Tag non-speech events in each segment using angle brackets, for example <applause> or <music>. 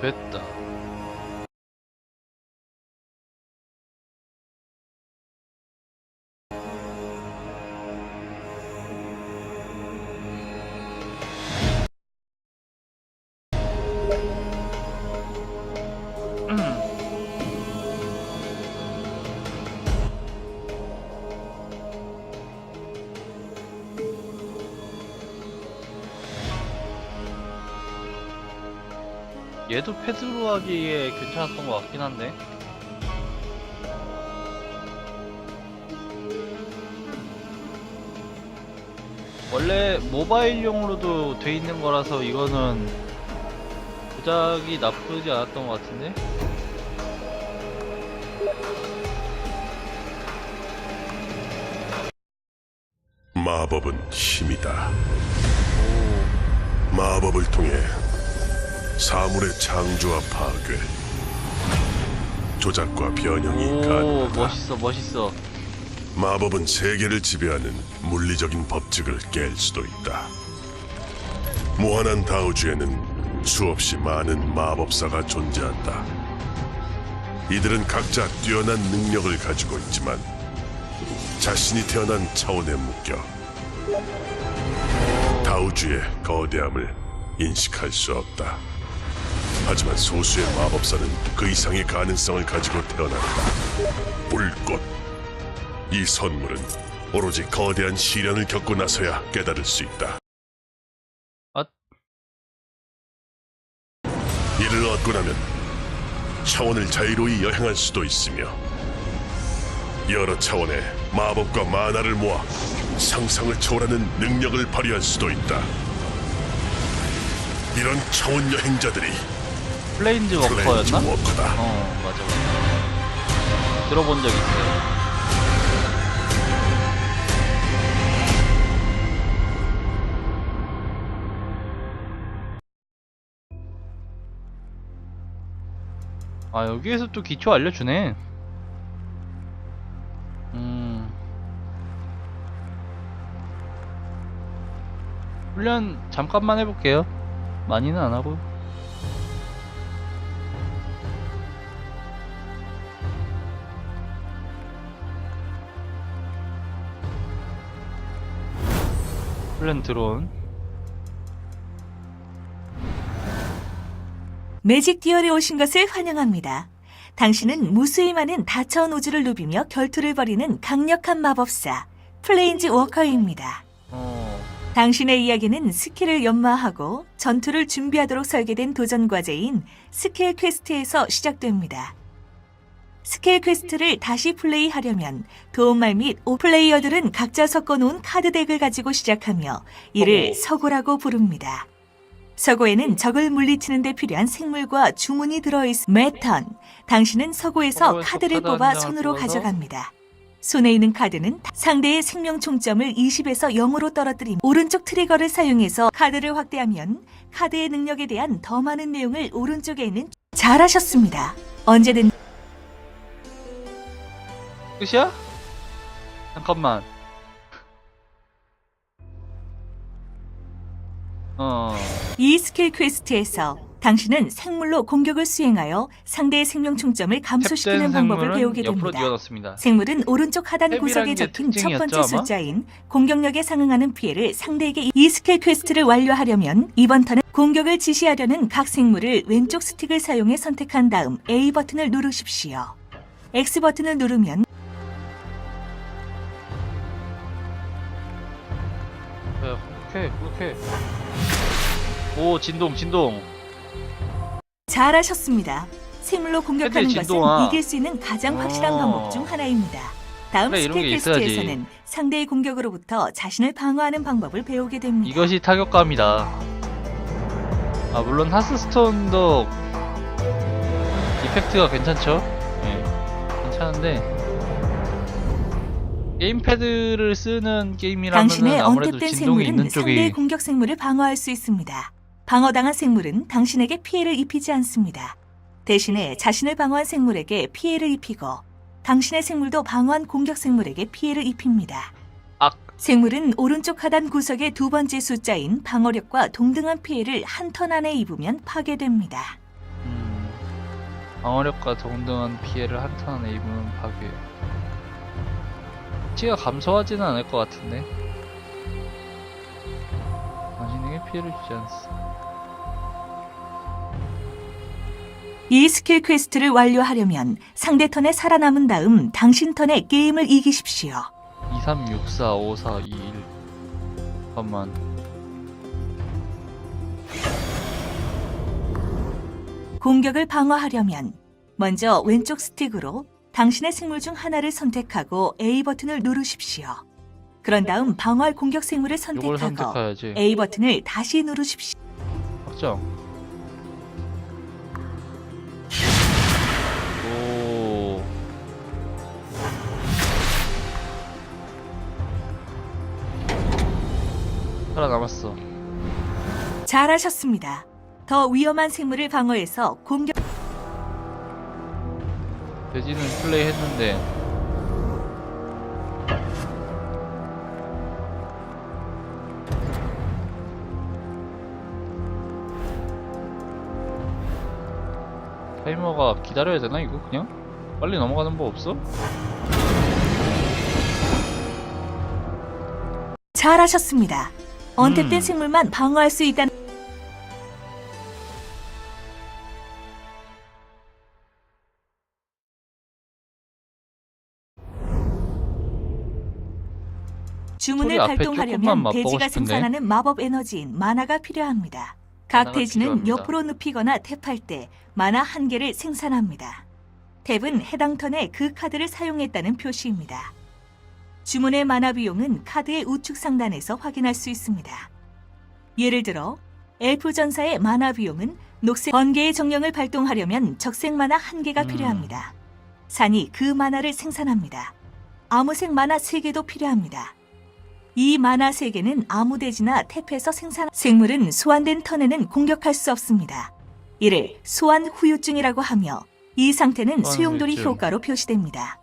됐다. 얘도 패드로 하기에 괜찮았던 것 같긴 한데. 원래 모바일용으로도 돼 있는 거라서 이거는 조작이 나쁘지 않았던 것 같은데. 마법은 힘이다. 오, 마법을 통해 사물의 창조와 파괴, 조작과 변형이 오 가능하다. 멋있어 멋있어. 마법은 세계를 지배하는 물리적인 법칙을 깰 수도 있다. 무한한 다우주에는 수없이 많은 마법사가 존재한다. 이들은 각자 뛰어난 능력을 가지고 있지만 자신이 태어난 차원에 묶여 다우주의 거대함을 인식할 수 없다. 하지만 소수의 마법사는 그 이상의 가능성을 가지고 태어난다. 불꽃. 이 선물은 오로지 거대한 시련을 겪고 나서야 깨달을 수 있다. 아. 이를 얻고 나면 차원을 자유로이 여행할 수도 있으며 여러 차원의 마법과 만화를 모아 상상을 초월하는 능력을 발휘할 수도 있다. 이런 차원 여행자들이 플레인즈 워커였나? 어 맞아 맞아. 들어본 적 있어요. 아 여기에서 또 기초 알려주네. 음. 훈련 잠깐만 해볼게요. 많이는 안 하고. 훈련 드론. 매직 디얼에 오신 것을 환영합니다. 당신은 무수히 많은 다차원 우주를 누비며 결투를 벌이는 강력한 마법사, 플레인즈 워커입니다. 어. 당신의 이야기는 스킬을 연마하고 전투를 준비하도록 설계된 도전 과제인 스킬 퀘스트에서 시작됩니다. 스킬 퀘스트를 다시 플레이하려면 도움말 및 오플레이어들은 각자 섞어놓은 카드 덱을 가지고 시작하며 이를. 서고라고 부릅니다. 서고에는 적을 물리치는 데 필요한 생물과 주문이 들어있 매턴. 당신은 서고에서 카드를 뽑아 손으로 가져갑니다. 손에 있는 카드는 상대의 생명 총점을 20에서 0으로 떨어뜨림 오른쪽 트리거를 사용해서 카드를 확대하면 카드의 능력에 대한 더 많은 내용을 오른쪽에 있는 잘하셨습니다. 언제든 끝이야? 잠깐만. 어. 이 스킬 퀘스트에서 당신은 생물로 공격을 수행하여 상대의 생명 총점을 감소시키는 방법을 배우게 됩니다. 생물은 오른쪽 하단 구석에 게 적힌 첫 번째? 숫자인 공격력에 상응하는 피해를 상대에게 이 스킬 퀘스트를 완료하려면 이번 턴은 공격을 지시하려는 각 생물을 왼쪽 스틱을 사용해 선택한 다음 A 버튼을 누르십시오. X 버튼을 누르면 그렇게 그렇게. 오 진동 진동. 잘하셨습니다. 생물로 공격하는 근데 것은 진동아. 이길 수 있는 가장 확실한 어. 방법 중 하나입니다. 다음 그래, 이런 스킬 게 있어야지. 퀘스트에서는 상대의 공격으로부터 자신을 방어하는 방법을 배우게 됩니다. 이것이 타격감이다. 아 물론 하스스톤도 이펙트가 괜찮죠? 예, 괜찮은데 게임패드를 쓰는 게임이라면 당신의 아무래도 언택된 진동이 있는 생물은 상대의 쪽이 공격 생물을 방어할 수 있습니다. 방어당한 생물은 당신에게 피해를 입히지 않습니다. 대신에 자신을 방어한 생물에게 피해를 입히고 당신의 생물도 방어한 공격 생물에게 피해를 입힙니다. 악. 생물은 오른쪽 하단 구석의 두 번째 숫자인 방어력과 동등한 피해를 한 턴 안에 입으면 파괴됩니다. 음, 방어력과 동등한 피해를 한턴 안에 입으면 파괴. 피가 감소하지는 않을 것 같은데. 당신에게 피해를 주지 않습니다. 이 스킬 퀘스트를 완료하려면 상대 턴에 살아남은 다음 당신 턴에 게임을 이기십시오. 2, 3, 6, 4, 5, 4, 2, 1. 잠깐만. 공격을 방어하려면 먼저 왼쪽 스틱으로 당신의 생물 중 하나를 선택하고 A 버튼을 누르십시오. 그런 다음 방어할 공격 생물을 선택하고 선택해야지. A 버튼을 다시 누르십시오. 확정. 오. 살아남았어. 잘하셨습니다. 더 위험한 생물을 방어해서 공격 돼지는 플레이 했는데 타이머가 기다려야 되나 이거 그냥? 빨리 넘어가는 법 없어? 잘하셨습니다. 언탭된 음. 생물만 방어할 수 있다는 주문을 소리 앞에 발동하려면 맛보고 돼지가 싶은데. 생산하는 마법 에너지인 마나가 필요합니다. 각 돼지는 필요합니다. 옆으로 눕히거나 탭할 때 마나 한 개를 생산합니다. 탭은 해당 턴에 그 카드를 사용했다는 표시입니다. 주문의 마나 비용은 카드의 우측 상단에서 확인할 수 있습니다. 예를 들어 엘프 전사의 마나 비용은 녹색 번개의 정령을 발동하려면 적색 마나 한 개가 음. 필요합니다. 산이 그 마나를 생산합니다. 아무색 마나 세 개도 필요합니다. 이 마나 세 개는 아무 돼지나 탭에서 생산 생물은 소환된 턴에는 공격할 수 없습니다. 이를 소환 후유증이라고 하며 이 상태는 수용돌이 후유증. 효과로 표시됩니다.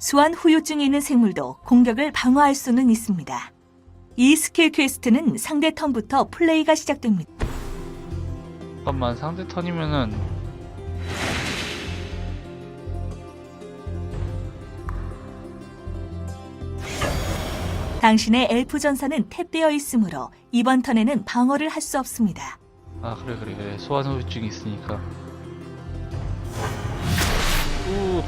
소환 후유증이 있는 생물도 공격을 방어할 수는 있습니다. 이 스킬 퀘스트는 상대 턴부터 플레이가 시작됩니다. 잠깐만 상대 턴이면은 당신의 엘프 전사는 탭되어 있으므로 이번 턴에는 방어를 할 수 없습니다. 아 그래 그래 그래 소환 후유증이 있으니까 우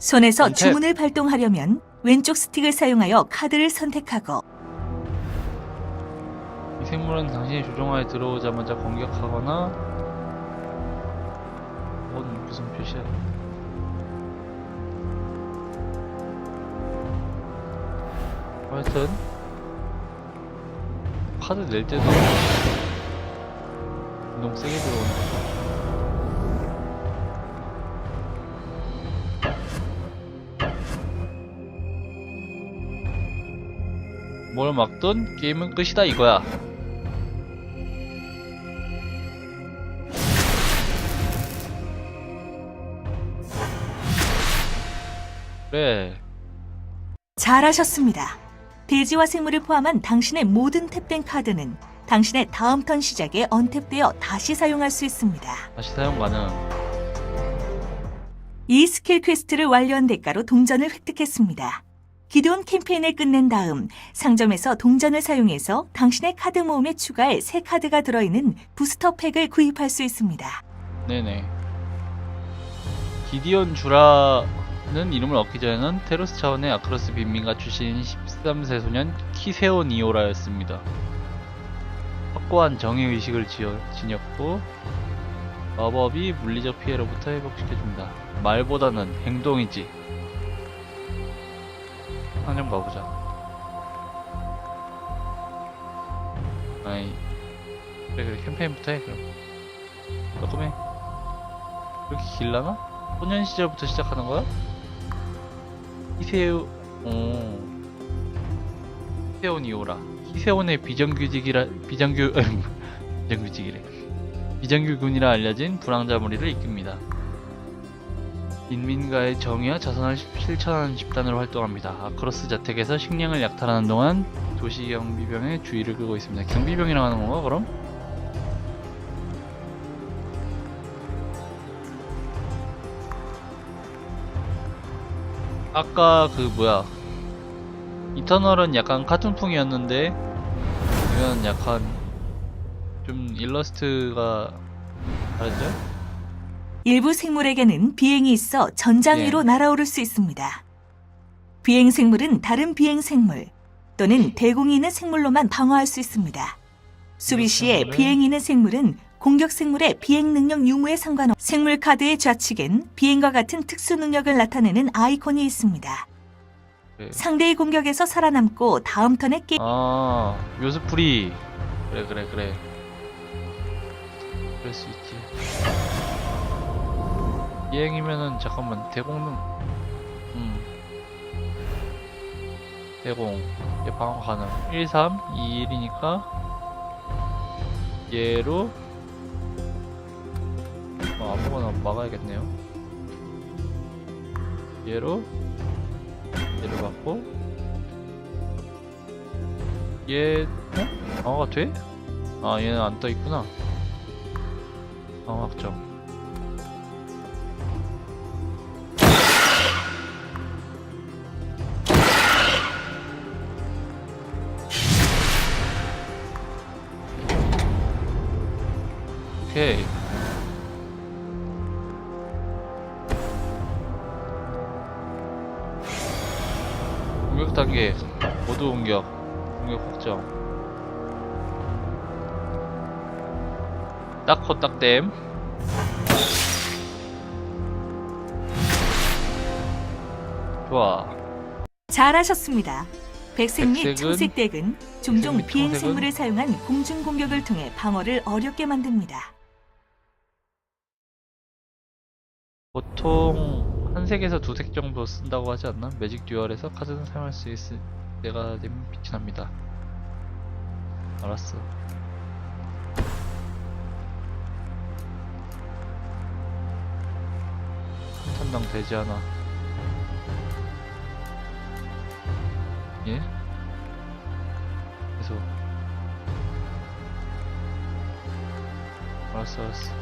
손에서 원탭. 주문을 발동하려면 왼쪽 스틱을 사용하여 카드를 선택하고 이 생물은 당신이 조종하에 들어오자마자 공격하거나 뭔 무슨 표시야? 하여튼 카드 낼 때도 너무 세게 들어오는 거뭘 막든 게임은 끝이다 이거야 그래 잘하셨습니다. 돼지와 생물을 포함한 당신의 모든 탭된 카드는 당신의 다음 턴 시작에 언탭되어 다시 사용할 수 있습니다. 다시 사용 가능 이 스킬 퀘스트를 완료한 대가로 동전을 획득했습니다. 기존 캠페인을 끝낸 다음 상점에서 동전을 사용해서 당신의 카드 모음에 추가할 새 카드가 들어있는 부스터 팩을 구입할 수 있습니다. 네네 기디온 주라 는 이름을 얻기 전에는 테로스 차원의 아크로스 빈민가 출신인 13세 소년 키세오 니오라였습니다. 확고한 정의의식을 지어, 지녔고 마법이 물리적 피해로부터 회복시켜줍니다. 말보다는 행동이지. 한점 가보자. 아이 그래 그래 캠페인부터 해 그럼. 조금 해. 그렇게 길라나? 소년 시절부터 시작하는 거야? 히세오 어 히세온이오라 히세온의 비정규직이라 비정규 <laughs> 비정규직이래 비정규군이라 알려진 불황자 무리를 이끕니다 인민가의 정의와 자선을 실천하는 집단으로 활동합니다. 아크로스 자택에서 식량을 약탈하는 동안 도시 경비병의 주의를 끌고 있습니다. 경비병이라고 하는 건가 그럼? 아까 그 뭐야 이터널은 약간 카툰풍이었는데 이건 약간 좀 일러스트가 다르죠? 일부 생물에게는 비행이 있어 전장 예. 위로 날아오를 수 있습니다. 비행 생물은 다른 비행 생물 또는 대공이 있는 생물로만 방어할 수 있습니다. 수비 시에 생물은- 비행이 있는 생물은 공격 생물의 비행 능력 유무에 상관없 생물 카드의 좌측엔 비행과 같은 특수 능력을 나타내는 아이콘이 있습니다. 네. 상대의 공격에서 살아남고 다음 턴에 게아 요스프리 그래 그래 그래. 그럴 수 있지. 비행이면은 잠깐만 대공능 음. 대공. 얘 방어 가능. 1 3 2 1이니까. 얘로 어, 아무거나 막아야겠네요 얘로 얘를 막고 얘, 어? 방어가 돼? 아, 얘는 안 떠 있구나. 방어 확정. 오케이. 단계 모두 공격 공격 확정 딱코 딱댐 좋아 잘하셨습니다. 백색 및 백색은- 청색 덱은 종종 및 비행 청색은- 생물을 사용한 공중 공격을 통해 방어를 어렵게 만듭니다. 보통 한 색에서 두 색 정도 쓴다고 하지 않나? 매직 듀얼에서 카드는 사용할 수 있을 때가 되면 빛이 납니다 알았어 한 턴당 되지 않아 예? 계속 알았어 알았어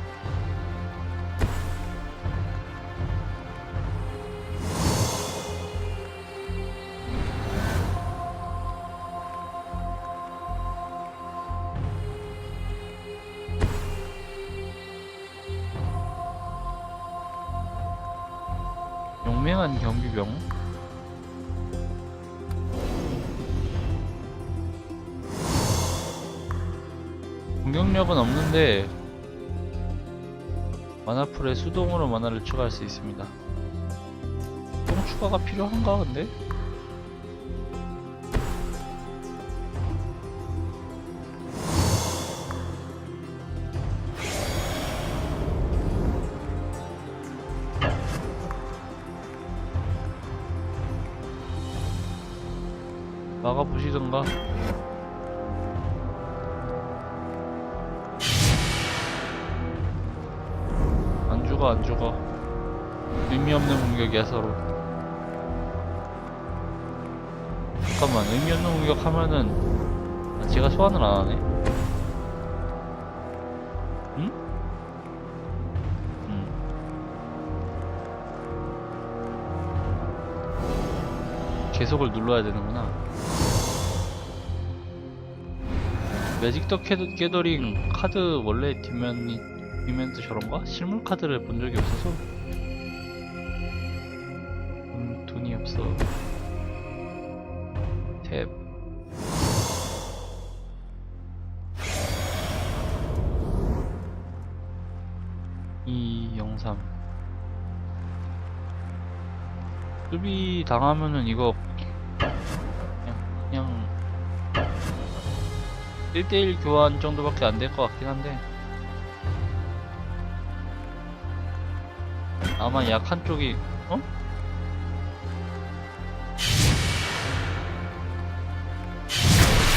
공격력은 없는데 만화풀에 수동으로 만화를 추가할 수 있습니다 수동 추가가 필요한가 근데? 막아보시던가 서로. 잠깐만 의미 없는 공격하면은 아, 제가 소환을 안 하네? 응? 응. 계속을 눌러야 되는구나. 매직 더 캐드, 게더링 카드 원래 뒷면이 뒷면도 저런가? 실물 카드를 본 적이 없어서 수비 당하면은 이거 그냥, 그냥 1대1 교환 정도밖에 안 될 것 같긴 한데 아마 약한 쪽이 어?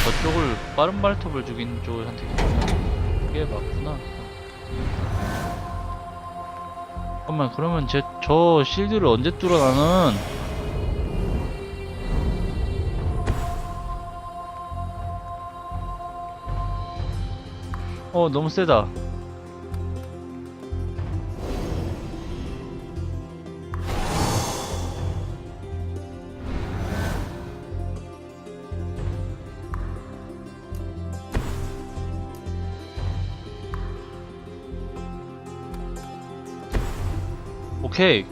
저쪽을 빠른 발톱을 죽이는 쪽을 선택했구나 그게 맞구나 잠깐만 그러면 제 저 실드를 언제 뚫어 나는? 어 너무 세다 오케이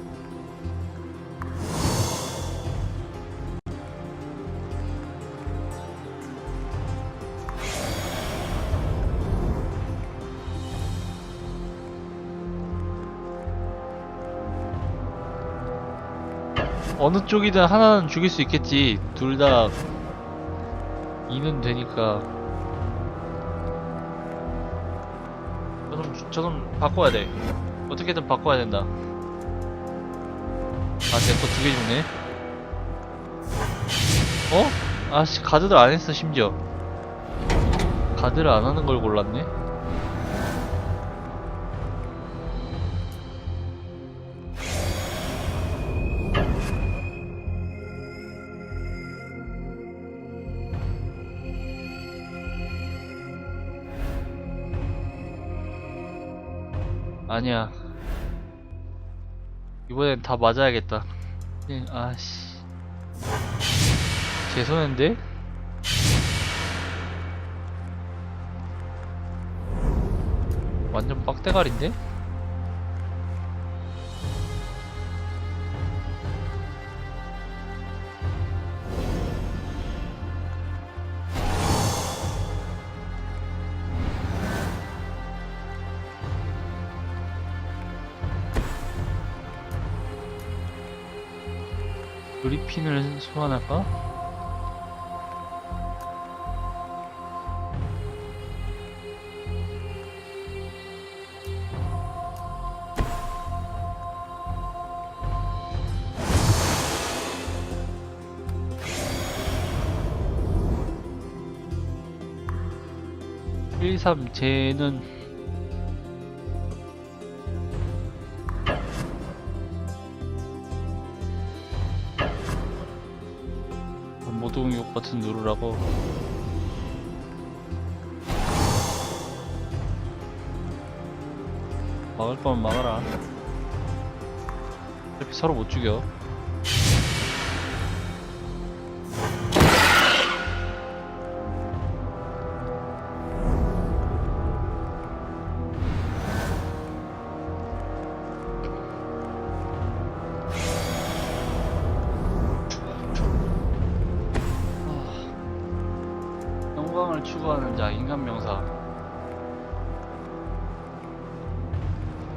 어느 쪽이든 하나는 죽일 수 있겠지. 둘다 2는 되니까. 저는 저는 바꿔야 돼. 어떻게든 바꿔야 된다. 아, 내 거 두 개 주네. 어? 아씨, 가드를 안 했어, 심지어. 가드를 안 하는 걸 골랐네? 아니야. 이번엔 다 맞아야겠다. 예, 아씨. 제 손인데? 완전 빡대가리인데? 소환할까? (13) 쟤는 버튼 누르라고. 막을 거면 막아라. 어차피 서로 못 죽여 영광을 추구하는 자 인간 명사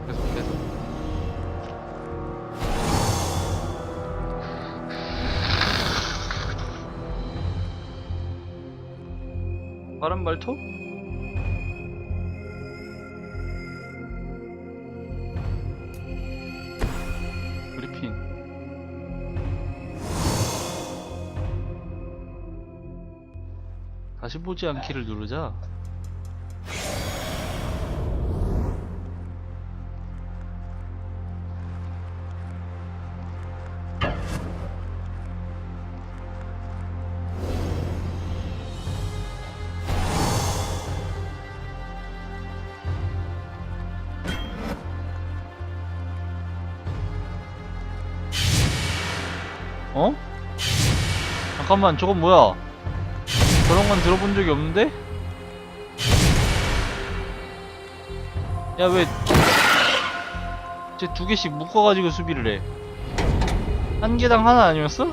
계속 계속 빠른 발톱? 다시 보지 않기를 누르자. 어? 잠깐만, 저건 뭐야? 저런 건 들어본 적이 없는데? 야, 왜, 쟤 두 개씩 묶어가지고 수비를 해. 한 개당 하나 아니었어?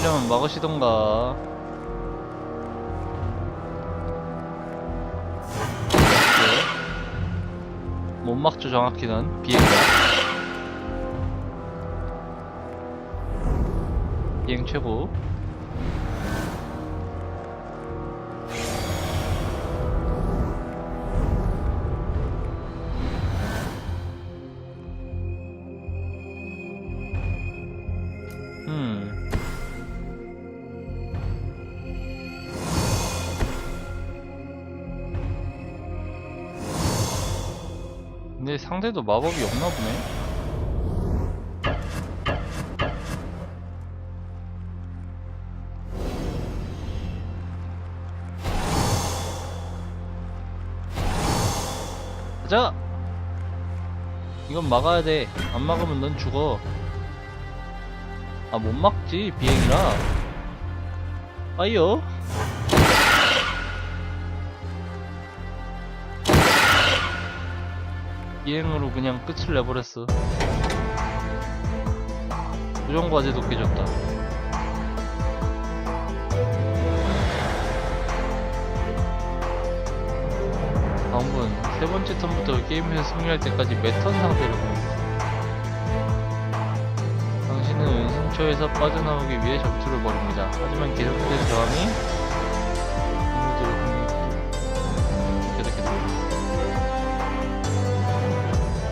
막으시려면 막으시던가. 네. 못 막죠 정확히는 비행가. 비행 최고. 상대도 마법이 없나 보네. 가자! 이건 막아야 돼. 안 막으면 넌 죽어. 아, 못 막지, 비행이라. 아이요. 비행으로 그냥 끝을 내버렸어. 고정과제도 깨졌다. 다음분 세 번째 턴부터 게임에서 승리할 때까지 매턴 상태로. 당신은 은신처에서 빠져나오기 위해 전투를 벌입니다. 하지만 계속된 저항이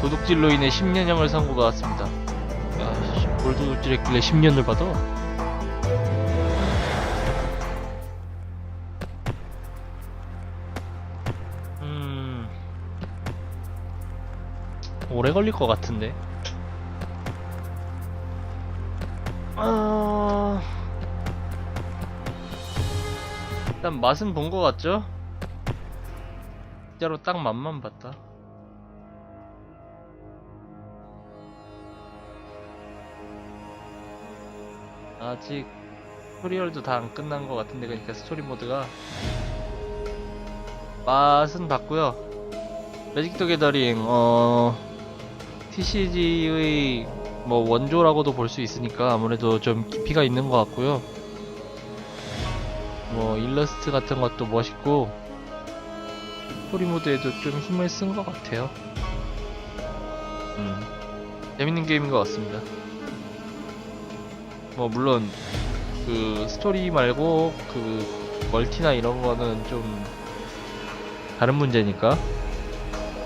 도둑질로 인해 10년형을 선고가 왔습니다. 야, 씨, 뭘 도둑질했길래 10년을 받아? 음... 오래 걸릴 것 같은데. 아... 일단 맛은 본 것 같죠? 진짜로 딱 맛만 봤다. 아직 스토리얼도 다 안 끝난 것 같은데 그러니까 스토리 모드가 맛은 봤고요. 매직 더 게더링 어 TCG의 뭐 원조라고도 볼 수 있으니까 아무래도 좀 깊이가 있는 것 같고요. 뭐 일러스트 같은 것도 멋있고 스토리 모드에도 좀 힘을 쓴 것 같아요. 음 재밌는 게임인 것 같습니다. 뭐 물론 그 스토리 말고 그 멀티나 이런 거는 좀 다른 문제니까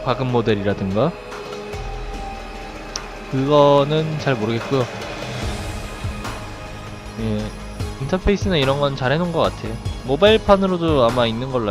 과금 모델이라든가 그거는 잘 모르겠고요. 예, 인터페이스나 이런 건 잘 해놓은 것 같아요. 모바일판으로도 아마 있는 걸로 알고